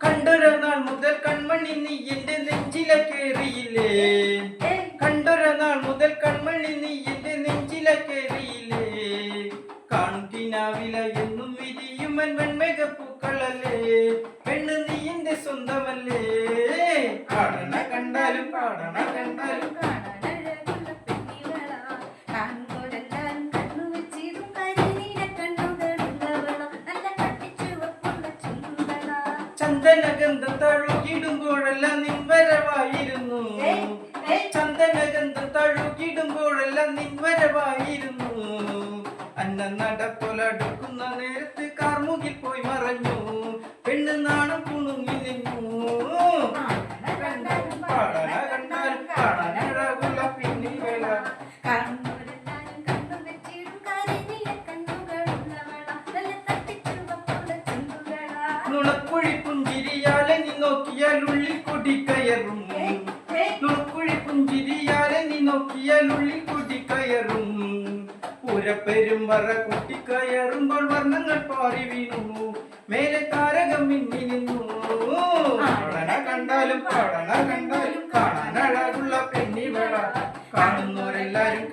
കണ്ടൊരു നാൾ മുതൽ കൺമണി നീ എന്റെ നെഞ്ചിലെ കേറിയില്ലേ? ഏയ്, കണ്ടൊരു നാൾ മുതൽ കൺമണി നീ എന്റെ നെഞ്ചിലെ കേറിയില്ലേ? കാൺകിനാവില എന്നും വിരിയുമൻ വെൺമേഘ പൂക്കളല്ലേ പെണ്ണ് നീ എന്റെ സ്വന്തമല്ലേ? പാടണ കണ്ടാലും പാടണ കണ്ടാലും ചന്ദനഗന്ധം തഴുകിടുമ്പോഴെല്ലാം നിൻവരവായിരുന്നു. ഏയ്, ഏയ്, ചന്ദനഗന്ധം തഴുകിടുമ്പോഴെല്ലാം നിൻവരവായിരുന്നു. അന്ന നടപ്പൊലടുക്കുന്ന നേരത്ത് കാർമുകിൽ പോയി മറഞ്ഞു. പെണ്ണ് നാണം നുണക്കുഴി പുഞ്ചിരിയാലെ നീ നോക്കിയാൽ ഉള്ളിൽ കൊടി കയറും ഏയ്, ഏയ്, നുണക്കുഴി നീ നോക്കിയാൽ ഉള്ളിൽ കൊടി കയറും പൂരപ്പെരും വറ കൊട്ടിക്കയറുമ്പോൾ വർണങ്ങൾ പാറി വീണു. മേലെ താരകം മിന്നി നിന്നു. പാടണ കണ്ടാലും പാടണ കണ്ടാലും കാണാൻ പെണ്ണിവള. കാണുന്നവരെല്ലാരും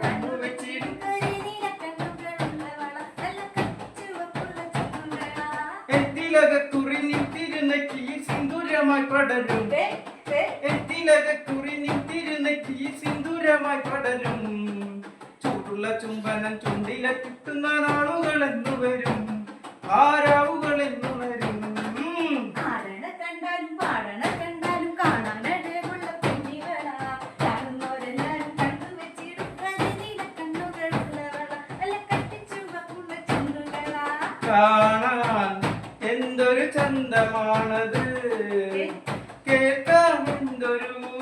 എത്തിലകക്കുറി നിത്തിരുന്നക്കിയിൽ സിന്ദൂരമായി പടരും. ഏയ്, ഏയ്, എത്തിലകക്കുറി നിത്തിരുന്നക്കിയിൽ സിന്ദൂരമായി പടരും. ചൂടുള്ള ചുംബനം ചുണ്ടിലെ കിട്ടുന്ന നാളുകൾ എന്നു വരും. ആരാവുകൾ എന്നു വരും. കണ്ടാലും പാടണ കണ്ടാലും കാണാനഴകുള്ള പെണ്ണികളാ. എന്തൊരു ചന്തമാണത്? കേൾക്കാമെന്തൊരു